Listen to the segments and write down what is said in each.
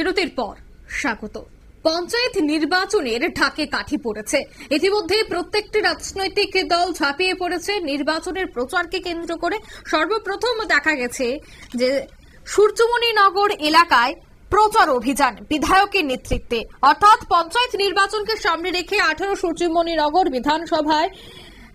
বিরতির পর স্বাগত। পঞ্চায়েত নির্বাচনের ঢাকে কাঠি পড়েছে। ইতিমধ্যে প্রত্যেকটি রাজনৈতিক দল ঝাঁপিয়ে পড়েছে। নির্বাচনের প্রচারকে কেন্দ্র করে সর্বপ্রথম দেখা গেছে যে সূর্যমণি নগর এলাকায় প্রচার অভিযান বিধায়কের নেতৃত্বে। অর্থাৎ পঞ্চায়েত নির্বাচনকে সামনে রেখে আঠারো সূর্যমণি নগর বিধানসভায়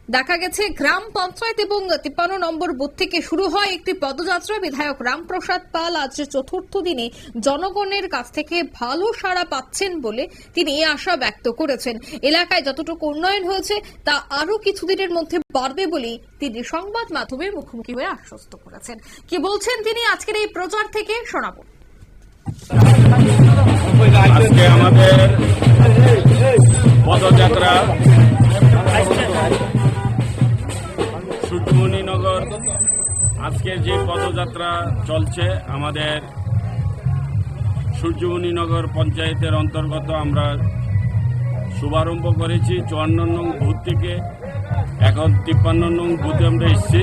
দেখা গেছে, গ্রাম পঞ্চায়েত এবং তিপ্পান্ন নম্বর বুথ থেকে শুরু হয় একটি পদযাত্রা। বিধায়ক রামপ্রসাদ পাল আজ চতুর্থ দিনে জনগণের কাছ থেকে ভালো সাড়া পাচ্ছেন বলে তিনি এই আশা ব্যক্ত করেছেন। এলাকায় যতটুকু উন্নয়ন হয়েছে, তা আরও কিছুদিনের মধ্যে বাড়বে বলে তিনি সংবাদ মাধ্যমের মুখোমুখি হয়ে আশ্বস্ত করেছেন। কি বলছেন তিনি? আজকের এই প্রচার থেকে শোনাবো। আজকে আমাদের পদযাত্রা আজকের যে পদযাত্রা চলছে, আমাদের সূর্যমণিনগর পঞ্চায়েতের অন্তর্গত আমরা শুভারম্ভ করেছি, চুয়ান্ন নং বুথ থেকে এখন তিপ্পান্ন নং বুথে আমরা এসেছি।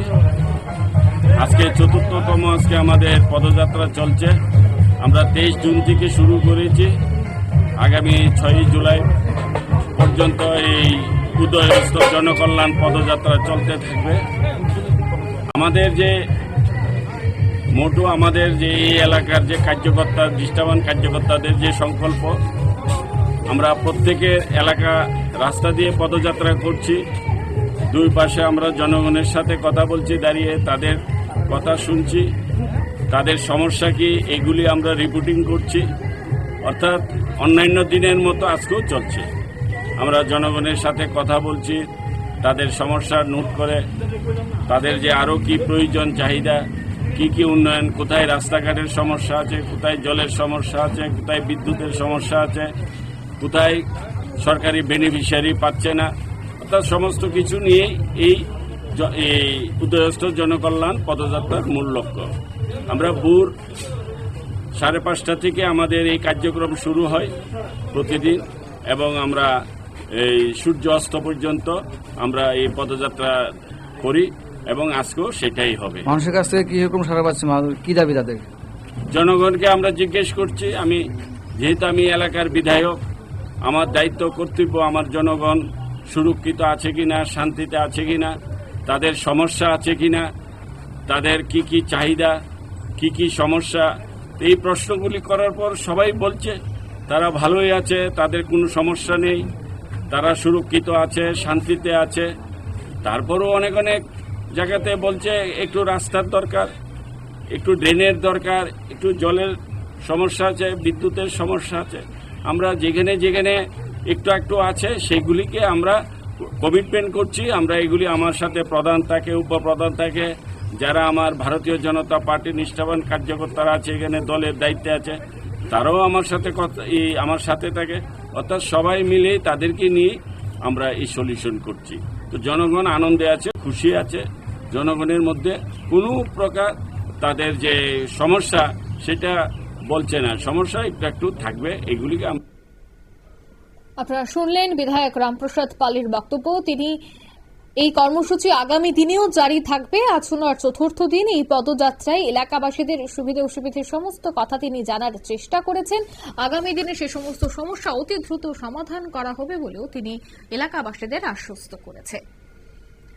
আজকে চতুর্থতম আজকে আমাদের পদযাত্রা চলছে। আমরা তেইশ জুন থেকে শুরু করেছি। আগামী ছয়ই জুলাই পর্যন্ত এই উদয়স্ত জনকল্যাণ পদযাত্রা চলতে থাকবে। আমাদের যে মোটো আমাদের যে এই এলাকার যে কার্যকর্তা, দৃষ্টাবান কার্যকর্তাদের যে সংকল্প, আমরা প্রত্যেকের এলাকা রাস্তা দিয়ে পদযাত্রা করছি। দুই পাশে আমরা জনগণের সাথে কথা বলছি, দাঁড়িয়ে তাদের কথা শুনছি। তাদের সমস্যা কি, এগুলি আমরা রিপোর্টিং করছি। অর্থাৎ অন্যান্য দিনের মতো আজকেও চলছে। আমরা জনগণের সাথে কথা বলছি, তাদের সমস্যা নোট করে, তাদের যে আরও কি প্রয়োজন, চাহিদা কি কি উন্নয়ন, কোথায় রাস্তাঘাটের সমস্যা আছে, কোথায় জলের সমস্যা আছে, কোথায় বিদ্যুতের সমস্যা আছে, কোথায় সরকারি বেনিফিশিয়ারি পাচ্ছে না। অর্থাৎ সমস্ত কিছু নিয়ে এই এই উদয়স্থ জনকল্যাণ পদযাত্রার মূল লক্ষ্য। আমরা ভোর সাড়ে পাঁচটা থেকে আমাদের এই কার্যক্রম শুরু হয় প্রতিদিন এবং আমরা এই সূর্য অস্ত পর্যন্ত আমরা এই পদযাত্রা করি। এবং আজকেও সেটাই হবে। মানুষের কাছ থেকে কি রকম সারা পাচ্ছে কি দাবি তাদের? জনগণকে আমরা জিজ্ঞেস করছি আমি যেহেতু আমি এলাকার বিধায়ক আমার দায়িত্ব কর্তব্য আমার জনগণ সুরক্ষিত আছে কিনা শান্তিতে আছে কিনা তাদের সমস্যা আছে কিনা তাদের কি কি চাহিদা কি কি সমস্যা এই প্রশ্নগুলি করার পর সবাই বলছে তারা ভালোই আছে তাদের কোনো সমস্যা নেই তারা সুরক্ষিত আছে শান্তিতে আছে। তারপরও অনেক অনেক জায়গাতে বলছে একটু রাস্তার দরকার, একটু ড্রেনের দরকার, একটু জলের সমস্যা আছে, বিদ্যুতের সমস্যা আছে। আমরা যেখানে যেখানে একটু একটু আছে, সেগুলিকে আমরা কমিটমেন্ট করছি। আমরা এগুলি আমার সাথে প্রধান থাকে, উপপ্রধান থাকে। যারা আমার ভারতীয় জনতা পার্টির নিষ্ঠাবান কার্যকর্তারা আছে, এখানে দলের দায়িত্বে আছে, তারাও আমার সাথে কথা আমার সাথে থাকে। অর্থাৎ সবাই মিলে তাদেরকে নিয়ে আমরা এই সলিউশন করছি। তো জনগণ আনন্দে আছে, খুশি আছে। জনগণের মধ্যে কোনো প্রকার তাদের যে সমস্যা, সেটা বলছে না। সমস্যা একটু একটু থাকবে, এগুলিকে আপনারা শুনলেন বিধায়ক রামপ্রসাদ পালের বক্তব্য। তিনি এই কর্মসূচি আগামী দিনেও জারি থাকবে। আজ আর চতুর্থ দিন এই পদযাত্রায় এলাকাবাসীদের সুবিধা অসুবিধার সমস্ত কথা তিনি জানার চেষ্টা করেছেন। আগামী দিনে সে সমস্ত সমস্যা অতি দ্রুত সমাধান করা হবে বলেও তিনি এলাকাবাসীদের আশ্বস্ত করেছে